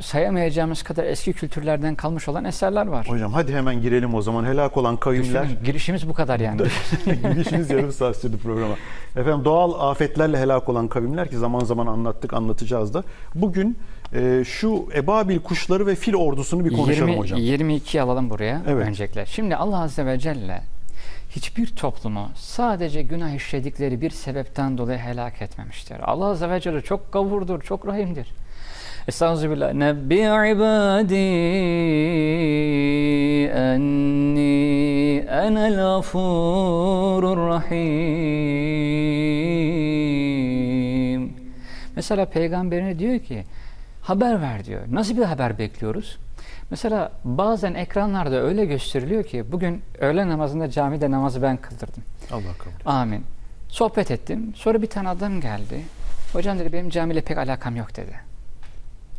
sayamayacağımız kadar eski kültürlerden kalmış olan eserler var. Hocam hadi hemen girelim o zaman. Helak olan kavimler. Düşünün, girişimiz bu kadar yani. Girişiniz yarım saat sürdü programa. Efendim doğal afetlerle helak olan kavimler ki zaman zaman anlattık anlatacağız da. Bugün e, şu ebabil kuşları ve fil ordusunu bir konuşalım 20, hocam. 22 alalım buraya Evet. öncelikle. Şimdi Allah Azze ve Celle hiçbir toplumu sadece günah işledikleri bir sebepten dolayı helak etmemiştir. Allah Azze ve Celle çok gavurdur, çok rahimdir. Estağfirullah. Nebbi ibadi enni enel gafurur rahim. Mesela peygamberine diyor ki haber ver diyor. Nasıl bir haber bekliyoruz? Mesela bazen ekranlarda öyle gösteriliyor ki bugün öğle namazında camide namazı ben kıldırdım. Allah kabul etsin. Amin. Sohbet ettim. Sonra bir tane adam geldi. Hocam dedi benim camiyle pek alakam yok dedi.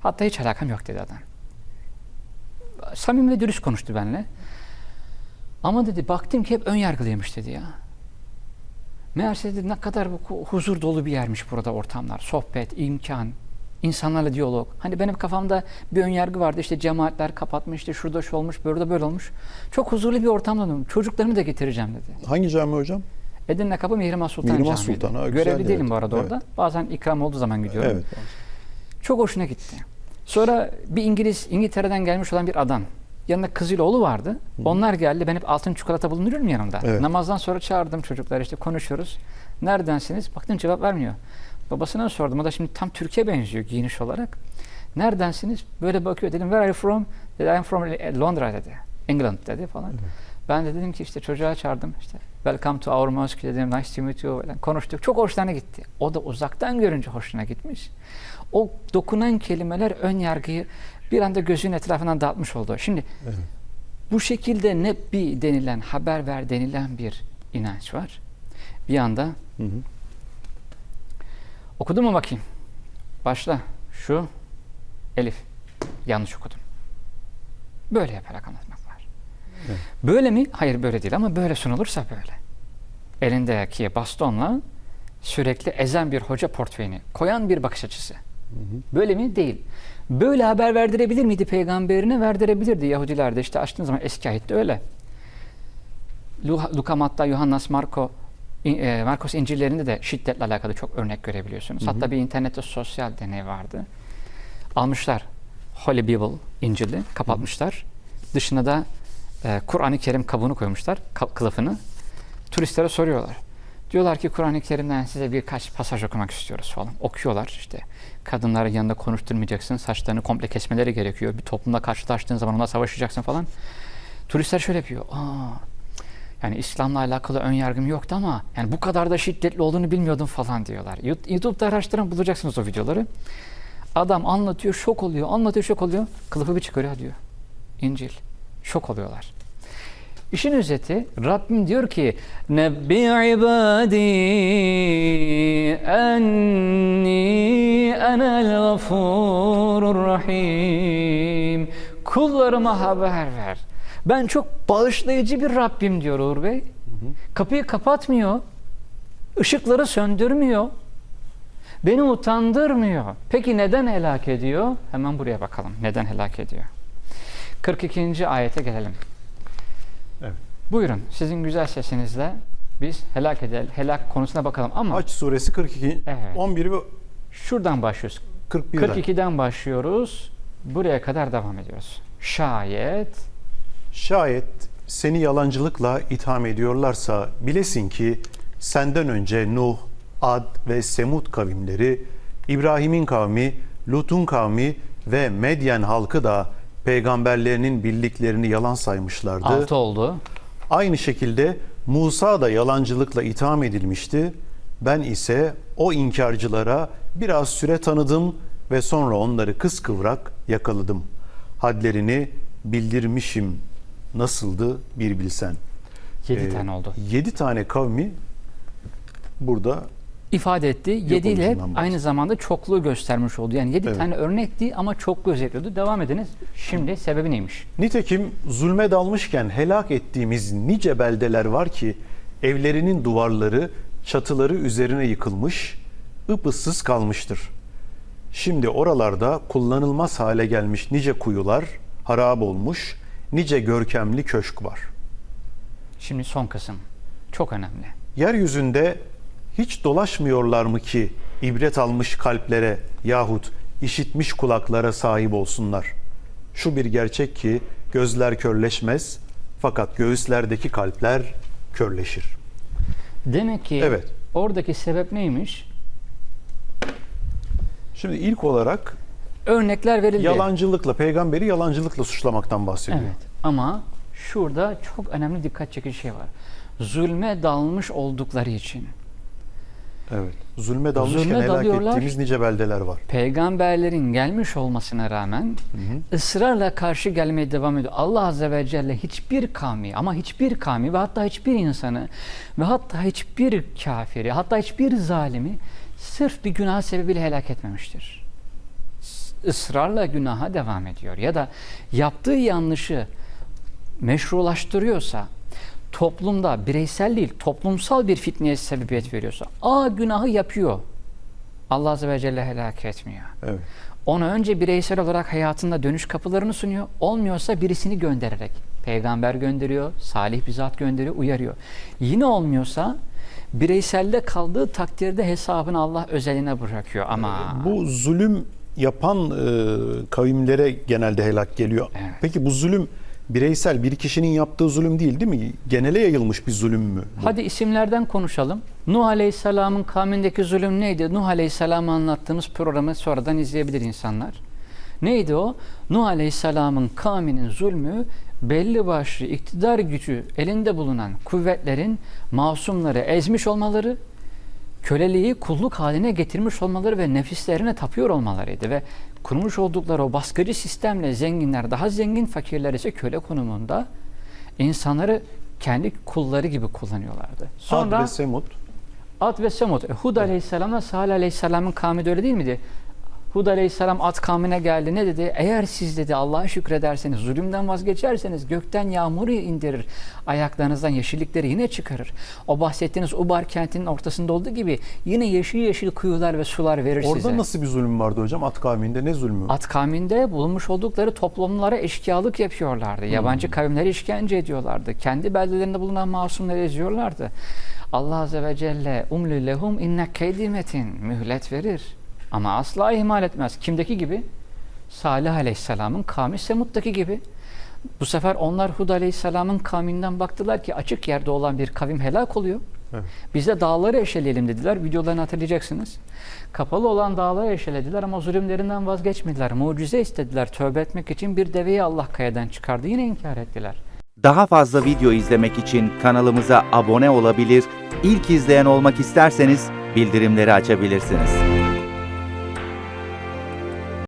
Hatta hiç alakam yok dedi adam. Samimi ve dürüst konuştu benimle. Ama dedi baktım ki hep ön yargılıymış dedi ya. Meğerse dedi ne kadar bu huzur dolu bir yermiş burada ortamlar. Sohbet, imkan, insanlarla diyalog. Hani benim kafamda bir ön yargı vardı. İşte cemaatler kapatmış, işte şurada şu olmuş, burada böyle olmuş. Çok huzurlu bir ortamda durdum. Çocuklarımı da getireceğim dedi. Hangi cami hocam? Edirne Kapı Mihrimah Sultan Mihrimah Camii'de. Sultan, ha, güzel, Görevli değilim evet. bu arada Evet. orada. Bazen ikram olduğu zaman gidiyorum. Evet. Çok hoşuna gitti. Sonra bir İngiliz, İngiltere'den gelmiş olan bir adam. Yanında kızıyla oğlu vardı. Onlar geldi. Ben hep altın çikolata bulunduruyorum yanımda. Evet. Namazdan sonra çağırdım çocuklar işte konuşuyoruz. Neredensiniz? Baktım cevap vermiyor. Babasına sordum. O da şimdi tam Türkiye benziyor giyiniş olarak. Neredensiniz? Böyle bakıyor. Dedim where are you from? Dedi I'm from Londra dedi. England dedi falan. Ben de dedim ki işte çocuğa çağırdım işte welcome to our mosque dedim nice to meet you falan. konuştuk. Çok hoşlarına gitti. O da uzaktan görünce hoşuna gitmiş. O dokunan kelimeler ön yargıyı bir anda gözün etrafından dağıtmış oldu. Şimdi Evet. bu şekilde nebbi denilen, haber ver denilen bir inanç var. Bir yanda Hı hı. okudun mu bakayım? Başla. Şu Elif. Yanlış okudum. Böyle yaparak anlatmak. Evet. Böyle mi? Hayır böyle değil ama böyle sunulursa böyle. Elindeki bastonla sürekli ezen bir hoca portföyünü koyan bir bakış açısı. Böyle mi? Değil. Böyle haber verdirebilir miydi peygamberine? Verdirebilirdi. Yahudiler de işte açtığın zaman eski ayette öyle. Lu- Luka, Matta, Yuhannas, Marko, e, Markos İncil'lerinde de şiddetle alakalı çok örnek görebiliyorsunuz. Hatta bir internette sosyal deney vardı. Almışlar Holy Bible İncil'i, kapatmışlar. Dışına da e, Kur'an-ı Kerim kabuğunu koymuşlar, kılıfını. Turistlere soruyorlar. Diyorlar ki Kur'an-ı Kerim'den size birkaç pasaj okumak istiyoruz falan. Okuyorlar işte. Kadınları yanında konuşturmayacaksın, saçlarını komple kesmeleri gerekiyor. Bir toplumda karşılaştığın zaman ona savaşacaksın falan. Turistler şöyle yapıyor. Aa, yani İslam'la alakalı ön yargım yoktu ama yani bu kadar da şiddetli olduğunu bilmiyordum falan diyorlar. YouTube'da araştırın bulacaksınız o videoları. Adam anlatıyor, şok oluyor, anlatıyor, şok oluyor. Kılıfı bir çıkarıyor diyor. İncil. Şok oluyorlar. İşin özeti Rabbim diyor ki Nebbi ibadi enni enel gafurur rahim Kullarıma haber ver. Ben çok bağışlayıcı bir Rabbim diyor Uğur Bey. Kapıyı kapatmıyor. Işıkları söndürmüyor. Beni utandırmıyor. Peki neden helak ediyor? Hemen buraya bakalım. Neden helak ediyor? 42. ayete gelelim. Evet. Buyurun sizin güzel sesinizle biz helak edelim, helak konusuna bakalım ama Haç suresi 42, Evet. 11 ve şuradan başlıyoruz. 41'den. 42'den başlıyoruz. Buraya kadar devam ediyoruz. Şayet Şayet seni yalancılıkla itham ediyorlarsa bilesin ki senden önce Nuh, Ad ve Semud kavimleri, İbrahim'in kavmi, Lut'un kavmi ve Medyen halkı da peygamberlerinin bildiklerini yalan saymışlardı. 6 oldu. Aynı şekilde Musa da yalancılıkla itham edilmişti. Ben ise o inkarcılara biraz süre tanıdım ve sonra onları kıskıvrak yakaladım. Hadlerini bildirmişim. Nasıldı bir bilsen. 7 Ee, tane oldu. 7 tane kavmi burada ifade etti. 7 ile aynı zamanda çokluğu göstermiş oldu. Yani 7 Evet. tane örnekti ama çokluğu özetliyordu. Devam ediniz. Şimdi sebebi neymiş? Nitekim zulme dalmışken helak ettiğimiz nice beldeler var ki evlerinin duvarları, çatıları üzerine yıkılmış, ıpıssız kalmıştır. Şimdi oralarda kullanılmaz hale gelmiş nice kuyular harap olmuş, nice görkemli köşk var. Şimdi son kısım. Çok önemli. Yeryüzünde hiç dolaşmıyorlar mı ki ibret almış kalplere yahut işitmiş kulaklara sahip olsunlar? Şu bir gerçek ki gözler körleşmez fakat göğüslerdeki kalpler körleşir. Demek ki Evet. oradaki sebep neymiş? Şimdi ilk olarak Örnekler verildi. yalancılıkla, peygamberi yalancılıkla suçlamaktan bahsediyor. Evet. Ama şurada çok önemli dikkat çekici şey var. Zulme dalmış oldukları için. Evet. Zulme dalmışken Zulme helak dalıyorlar. ettiğimiz nice beldeler var. Peygamberlerin gelmiş olmasına rağmen ısrarla karşı gelmeye devam ediyor. Allah Azze ve Celle hiçbir kavmi ama hiçbir kavmi ve hatta hiçbir insanı ve hatta hiçbir kafiri hatta hiçbir zalimi sırf bir günah sebebiyle helak etmemiştir. Israrla günaha devam ediyor ya da yaptığı yanlışı meşrulaştırıyorsa toplumda bireysel değil toplumsal bir fitneye sebebiyet veriyorsa a günahı yapıyor. Allah Azze ve Celle helak etmiyor. Evet. Ona önce bireysel olarak hayatında dönüş kapılarını sunuyor. Olmuyorsa birisini göndererek. Peygamber gönderiyor, salih bir zat gönderiyor, uyarıyor. Yine olmuyorsa bireyselde kaldığı takdirde hesabını Allah özeline bırakıyor. Ama Bu zulüm yapan e, kavimlere genelde helak geliyor. Evet. Peki bu zulüm bireysel bir kişinin yaptığı zulüm değil değil mi? Genele yayılmış bir zulüm mü? bu? hadi isimlerden konuşalım. Nuh Aleyhisselam'ın kavmindeki zulüm neydi? Nuh Aleyhisselam'ı anlattığımız programı sonradan izleyebilir insanlar. Neydi o? Nuh Aleyhisselam'ın kavminin zulmü belli başlı iktidar gücü elinde bulunan kuvvetlerin masumları ezmiş olmaları, köleliği kulluk haline getirmiş olmaları ve nefislerine tapıyor olmalarıydı ve kurmuş oldukları o baskıcı sistemle zenginler daha zengin, fakirler ise köle konumunda insanları kendi kulları gibi kullanıyorlardı. Sonra Ad ve Semud. Ad ve Semud. E, Hud aleyhisselamla Salih aleyhisselamın kavmi de öyle değil miydi? Hud aleyhisselam Ad kavmine geldi. Ne dedi? Eğer siz dedi Allah'a şükrederseniz, zulümden vazgeçerseniz gökten yağmuru indirir. Ayaklarınızdan yeşillikleri yine çıkarır. O bahsettiğiniz Ubar kentinin ortasında olduğu gibi yine yeşil yeşil kuyular ve sular verir Orada size. nasıl bir zulüm vardı hocam? At kavminde ne zulmü? At kavminde bulunmuş oldukları toplumlara eşkıyalık yapıyorlardı. Yabancı kavimleri işkence ediyorlardı. Kendi beldelerinde bulunan masumları eziyorlardı. Allah Azze ve Celle umlü lehum inne keydimetin mühlet verir. Ama asla ihmal etmez. Kimdeki gibi? Salih Aleyhisselam'ın kavmi Semud'daki gibi. Bu sefer onlar Hud Aleyhisselam'ın kavminden baktılar ki açık yerde olan bir kavim helak oluyor. Evet. Biz de dağları eşeleyelim dediler. Videolarını hatırlayacaksınız. Kapalı olan dağları eşelediler ama zulümlerinden vazgeçmediler. Mucize istediler. Tövbe etmek için bir deveyi Allah kayadan çıkardı. Yine inkar ettiler. Daha fazla video izlemek için kanalımıza abone olabilir, ilk izleyen olmak isterseniz bildirimleri açabilirsiniz.